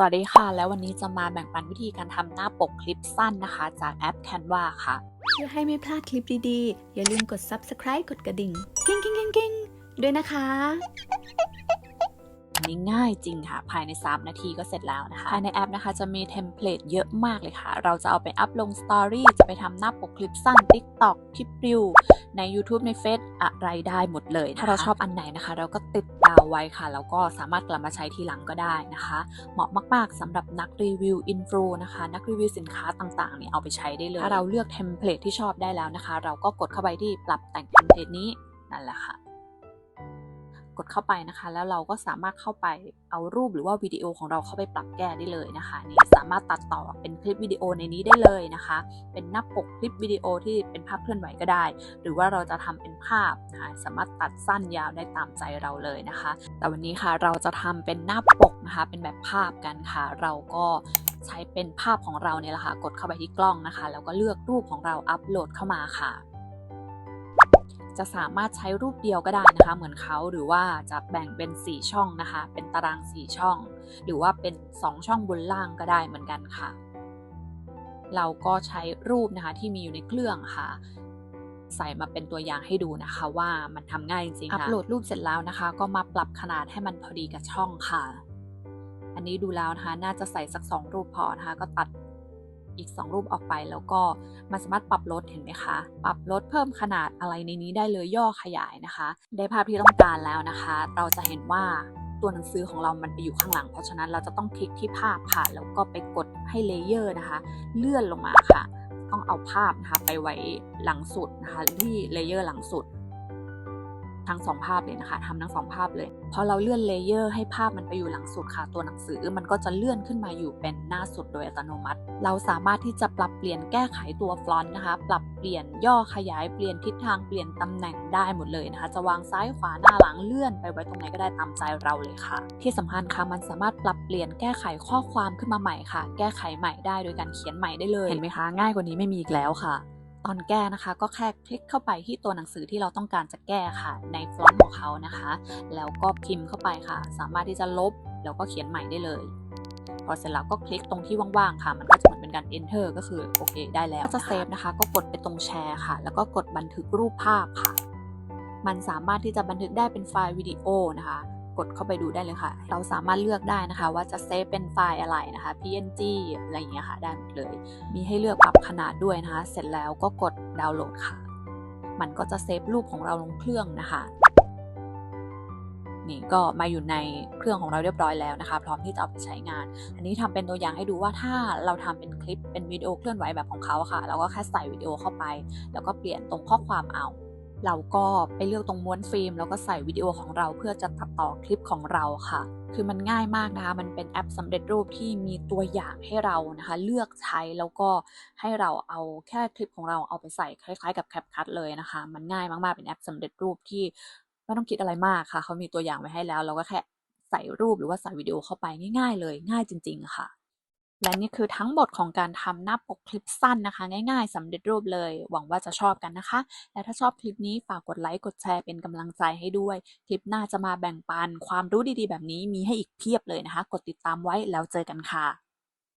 สวัสดีค่ะ แล้ววันนี้จะมาแบ่งปันวิธีการทำหน้าปกคลิปสั้นนะคะ จากแอป Canva ค่ะ เพื่อให้ไม่พลาดคลิปดีๆ อย่าลืมกด subscribe กดกระดิ่ง กิ้งกิ้งกิ้งกิ้งด้วยนะคะ อันนี้ง่ายจริงค่ะ ภายใน 3 นาทีก็เสร็จแล้วนะคะ ภายในแอปนะคะจะมีเทมเพลตเยอะมากเลยค่ะ เราจะเอาไปอัพลงสตอรี่จะไปทำหน้าปกคลิปสั้น TikTok คลิปริวใน YouTube ในเฟซอะไรได้หมดเลยะะถ้าเราชอบอันไหนนะคะ เราก็ติดดาวไว้ค่ะ แล้วก็สามารถกลับมาใช้ทีหลังก็ได้นะคะ เหมาะมากๆสำหรับนักรีวิวอินฟลูนะคะ นักรีวิวสินค้าต่างๆเนี่ยเอาไปใช้ได้เลยถ้าเราเลือกเทมเพลตที่ชอบได้แล้วนะคะ เราก็กดเข้าไปที่ปรับแต่งเทมเพลตนี้นั่นแหละค่ะ กดเข้าไปนะคะ แล้วเราก็สามารถเข้าไปเอารูปหรือว่าวิดีโอของเราเข้าไปปรับแก้ได้เลยนะคะนี่สามารถตัดต่อเป็นคลิปวิดีโอในนี้ได้เลยนะคะ เป็นหน้าปกคลิปวิดีโอที่เป็นภาพเคลื่อนไหวก็ได้ หรือว่าเราจะทำเป็นภาพนะคะสามารถตัดสั้นยาวได้ตามใจเราเลยนะคะ แต่วันนี้ค่ะเราจะทำเป็นหน้าปกนะคะ เป็นแบบภาพกันค่ะ เราก็ใช้เป็นภาพของเราเนี่ยแหละค่ะ กดเข้าไปที่กล้องนะคะ แล้วก็เลือกรูปของเราอัปโหลดเข้ามาค่ะ จะสามารถใช้รูปเดียวก็ได้นะคะ เหมือนเขาหรือว่าจะแบ่งเป็น 4 ช่องนะคะ เป็นตาราง 4 ช่อง หรือว่าเป็น 2 ช่องบนล่างก็ได้เหมือนกันค่ะ เราก็ใช้รูปนะคะที่มีอยู่ในเครื่องค่ะ ใส่มาเป็นตัวอย่างให้ดูนะคะ ว่ามันทำง่ายจริงๆค่ะอัปโหลดรูปเสร็จแล้วนะคะ ก็มาปรับขนาดให้มันพอดีกับช่องค่ะ อันนี้ดูแล้วนะคะ น่าจะใส่สัก2รูปพอนะคะ ก็ตัด อีก 2 รูปออกไป แล้วก็มันสามารถปรับลดเห็นไหมคะ ปรับลดเพิ่มขนาดอะไรในนี้ได้เลยย่อขยายนะคะ ได้ภาพที่ต้องการแล้วนะคะ เราจะเห็นว่าตัวหนังสือของเรามันไปอยู่ข้างหลัง เพราะฉะนั้นเราจะต้องคลิกที่ภาพค่ะ แล้วก็ไปกดให้เลเยอร์นะคะ เลื่อนลงมาค่ะ ต้องเอาภาพนะคะไปไว้หลังสุดนะคะ ที่เลเยอร์หลังสุด ทั้งสองภาพเลยนะคะทำทั้งสองภาพเลยพอเราเลื่อนเลเยอร์ให้ภาพมันไปอยู่หลังสุดค่ะตัวหนังสือ มันก็จะเลื่อนขึ้นมาอยู่เป็นหน้าสุดโดยอัตโนมัติ เราสามารถที่จะปรับเปลี่ยนแก้ไขตัวฟลอนต์นะคะ ปรับเปลี่ยนย่อขยายเปลี่ยนทิศทางเปลี่ยนตำแหน่งได้หมดเลยนะคะ จะวางซ้ายขวาหน้าหลังเลื่อนไปไว้ตรงไหนก็ได้ตามใจเราเลยค่ะ ที่สำคัญค่ะมันสามารถปรับเปลี่ยนแก้ไขข้อความขึ้นมาใหม่ค่ะ แก้ไขใหม่ได้โดยการเขียนใหม่ได้เลยเห็นไหมคะ ง่ายกว่านี้ไม่มีอีกแล้วค่ะ ตอนแก้นะคะก็แค่คลิกเข้าไปที่ตัวหนังสือที่เราต้องการจะแก้ค่ะ ในฟอนต์ของเขานะคะ แล้วก็พิมพ์เข้าไปค่ะ สามารถที่จะลบแล้วก็เขียนใหม่ได้เลยพอเสร็จแล้วก็คลิกตรงที่ว่างๆค่ะ มันก็จะเหมือนเป็นการ enter ก็คือโอเคได้แล้วจะเซฟนะคะ ก็กดไปตรงแชร์ค่ะ แล้วก็กดบันทึกรูปภาพค่ะ มันสามารถที่จะบันทึกได้เป็นไฟล์วิดีโอนะคะ กดเข้าไปดูได้เลยค่ะ เราสามารถเลือกได้นะคะ ว่าจะเซฟเป็นไฟล์อะไรนะคะ png อะไรอย่างเงี้ยค่ะได้หมดเลย มีให้เลือกปรับขนาดด้วยนะคะ เสร็จแล้วก็กดดาวน์โหลดค่ะ มันก็จะเซฟรูปของเราลงเครื่องนะคะนี่ก็มาอยู่ในเครื่องของเราเรียบร้อยแล้วนะคะ พร้อมที่จะเอาไปใช้งาน อันนี้ทำเป็นตัวอย่างให้ดูว่าถ้าเราทำเป็นคลิปเป็นวิดีโอเคลื่อนไหวแบบของเขาค่ะ เราก็แค่ใส่วิดีโอเข้าไป แล้วก็เปลี่ยนตรงข้อความเอา เราก็ไปเลือกตรงม้วนฟิล์มแล้วก็ใส่วิดีโอของเราเพื่อจะตัดต่อคลิปของเราค่ะ คือมันง่ายมากนะคะ มันเป็นแอปสำเร็จรูปที่มีตัวอย่างให้เรานะคะ เลือกใช้แล้วก็ให้เราเอาแค่คลิปของเราเอาไปใส่คล้ายๆกับ CapCut เลยนะคะ มันง่ายมากๆเป็นแอปสำเร็จรูปที่ไม่ต้องคิดอะไรมากค่ะ เขามีตัวอย่างไว้ให้แล้ว เราก็แค่ใส่รูปหรือว่าใส่วิดีโอเข้าไปง่ายๆเลย ง่ายจริง ๆ ค่ะ และนี่คือทั้งหมดของการทำหน้าปกคลิปสั้นนะคะ ง่ายๆสำเร็จรูปเลย หวังว่าจะชอบกันนะคะ และถ้าชอบคลิปนี้ฝากกดไลค์กดแชร์เป็นกำลังใจให้ด้วย คลิปหน้าจะมาแบ่งปันความรู้ดีๆ แบบนี้มีให้อีกเพียบเลยนะคะ กดติดตามไว้แล้วเจอกันค่ะ